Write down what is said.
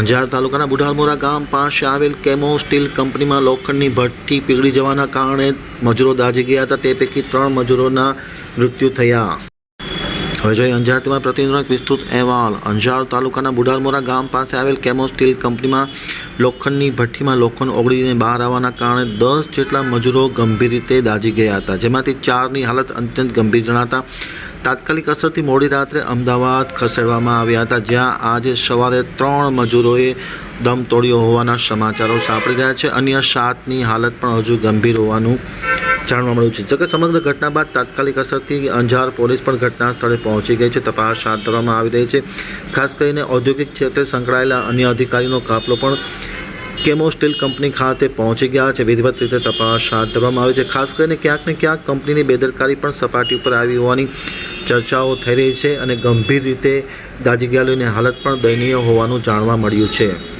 અંજાર તાલુકાના બુઢારમોરા ગામ પાસે આવેલ કેમો સ્ટીલ કંપનીમાં લોખંડની ભઠ્ઠી પીગળી જવાના કારણે મજૂરો દાઝી ગયા હતા. તે પૈકી ત્રણ મજૂરોના મૃત્યુ થયા. હવે જોઈએ અંજારતીમાં પ્રતિનિધિનો એક વિસ્તૃત અહેવાલ. અંજાર તાલુકાના બુઢારમોરા ગામ પાસે આવેલ કેમો સ્ટીલ કંપનીમાં લોખંડની ભઠ્ઠીમાં લોખંડ ઓગળીને બહાર આવવાના કારણે દસ જેટલા મજૂરો ગંભીર રીતે દાઝી ગયા હતા. જેમાંથી ચારની હાલત અત્યંત ગંભીર જણાતા તાત્કાલિક અસરથી મોડી રાત્રે અમદાવાદ ખસેડવામાં આવ્યા હતા, જ્યાં આજે સવારે ત્રણ મજૂરોએ દમ તોડ્યો હોવાના સમાચારો સાંપડી રહ્યા છે. અન્ય સાતની હાલત પણ હજુ ગંભીર હોવાનું જાણવા મળ્યું છે. જોકે સમગ્ર ઘટના બાદ તાત્કાલિક અસરથી અંજાર પોલીસ પણ ઘટના સ્થળે પહોંચી ગઈ છે. તપાસ હાથ ધરવામાં આવી રહી છે. ખાસ કરીને ઔદ્યોગિક ક્ષેત્રે સંકળાયેલા અન્ય અધિકારીનો કાફલો પણ કેમો સ્ટીલ કંપની ખાતે પહોંચી ગયા છે. વિધિવત રીતે તપાસ હાથ ધરવામાં આવી છે. ખાસ કરીને ક્યાંક ને ક્યાંક કંપનીની બેદરકારી પણ સપાટી ઉપર આવી હોવાની ચર્ચાઓ થઈ રહી છે અને ગંભીર રીતે દાઝી ગયેલીની હાલત પણ દયનીય હોવાનું જાણવા મળ્યું છે.